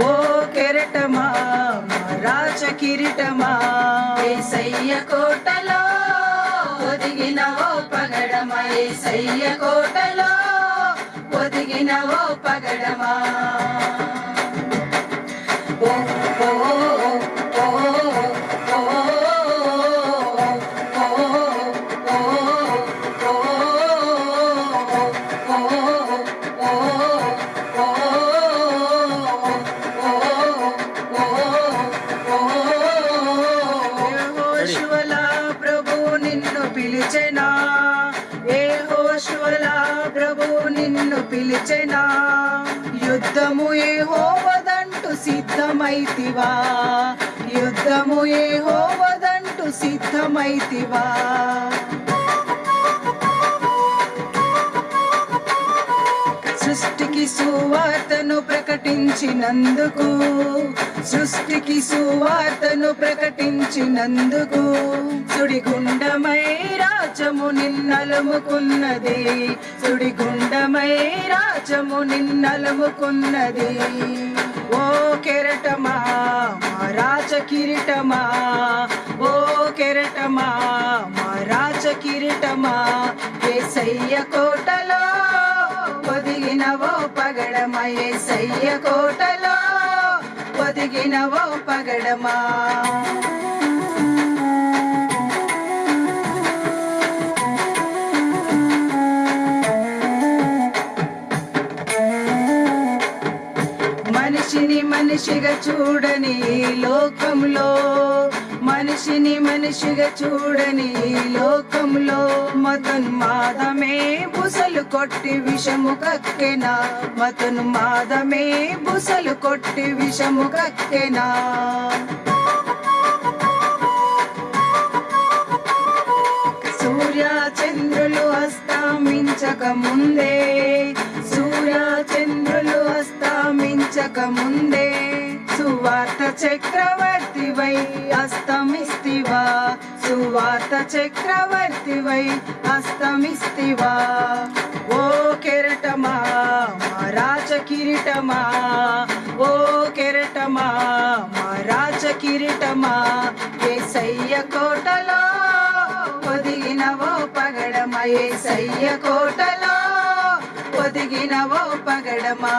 ఓ కెరటమా మా రాజ కిరీటమా? ఏసయ్య కోటలో ఒదిగిన ఓ పగడమా? ఏసయ్య కోటలో ఒదిగిన ఓ పగడమా? పిలిచెనా? ఏ హోషువల ప్రభు నిన్ను పిలిచెనా? యుద్ధము ఏ హోవదంటు సిద్ధమైతివా? యుద్ధము ఏ హోవదంటు సిద్ధమైతివా? సృష్టికి సువార్తను ప్రకటించినందుకు సృష్టికి సువార్తను ప్రకటించినందుకు సుడిగుండమై రాజము నిన్నలుముకున్నది సుడిగుండమై రాజము నిన్నలుముకున్నది. ఓ కెరటమా రాజ కిరీటమా ఓ కెరటమా రాజ కిరీటమా ఏసయ్య కోటలో ఒదిగినవో పగడమా సయ్య కోటలో ఒదిగినవో పగడమా. మనిషిని మనిషిగా చూడని లోకంలో మనిషిని మనిషిగా చూడని లోకంలో లోకంలో మతన్మాదమే బుసలు కొట్టి విషము కక్కెనా? మతన్మాదమే బుసలు కొట్టి విషము కక్కెనా? సూర్య చంద్రులు అస్తమించక ముందే సూర్య చంద్రులు అస్తమించక ముందే చక్రవర్తి వై అస్తమిస్తివా. సువార్త చక్రవర్తివై అస్తమిస్తివా. ఓ కెరటమా మా రాజ కిరీటమా. ఓ కెరటమా మా రాజ కిరీటమా. ఏసయ్య కోటలో ఒదిగినవో పగడమా. ఏసయ్య కోటలో ఒదిగినవో పగడమా.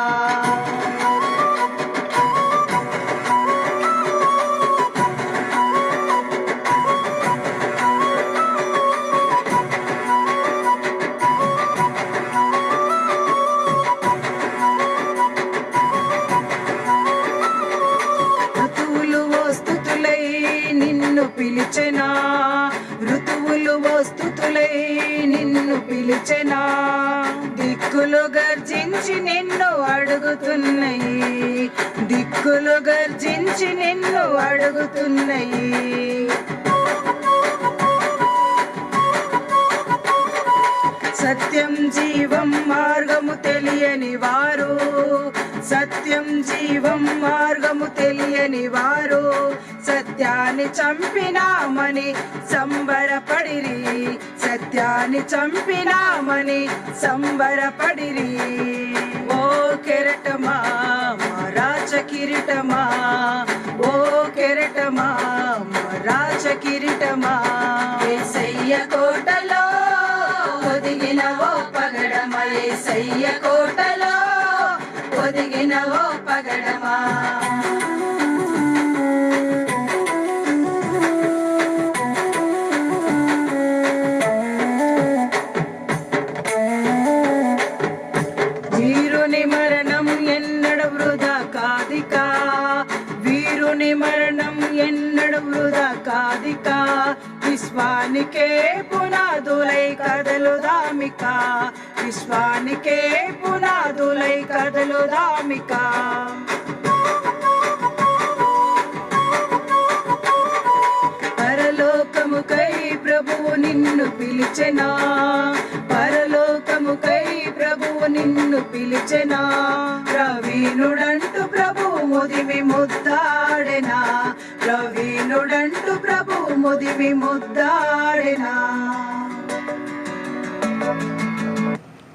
పిలిచెనా? ఋతువులు వస్తుతులై నిన్ను పిలిచెనా? దిక్కులు గర్జించి నిన్ను అడుగుతున్నాయి. దిక్కులు గర్జించి నిన్ను అడుగుతున్నాయి. సత్యం జీవం మార్గము తెలియని వారు. సత్యం జీవం మార్గము తెలియని వారు. సత్యాన్ని చంపినామని సంబరపడిరి. సత్యాన్ని చంపినామని సంబరపడిరి. ఓ కెరటమా మరాచ రాజ కిరీటమా? ఓ కెరటమా మరాచ రాజ కిరీటమా? ఏసయ్య కోటలో ఒదిగిన ఓ పగడమా? ఏసయ్య కోటలో ఒదిగిన ఓ పగడమా? వృధా విశ్వానికే పునాదులై కదలుదామిక విశ్వానికే పునాదులై కదలుదామిక పరలోకముకై ప్రభువు నిన్ను పిలిచెనా. పరలోకముకై ప్రభువు నిన్ను పిలిచెనా. ప్రవీణుడంటూ ప్రవీణుడంటూ ప్రభువు ముదిమి ముద్దాడెనా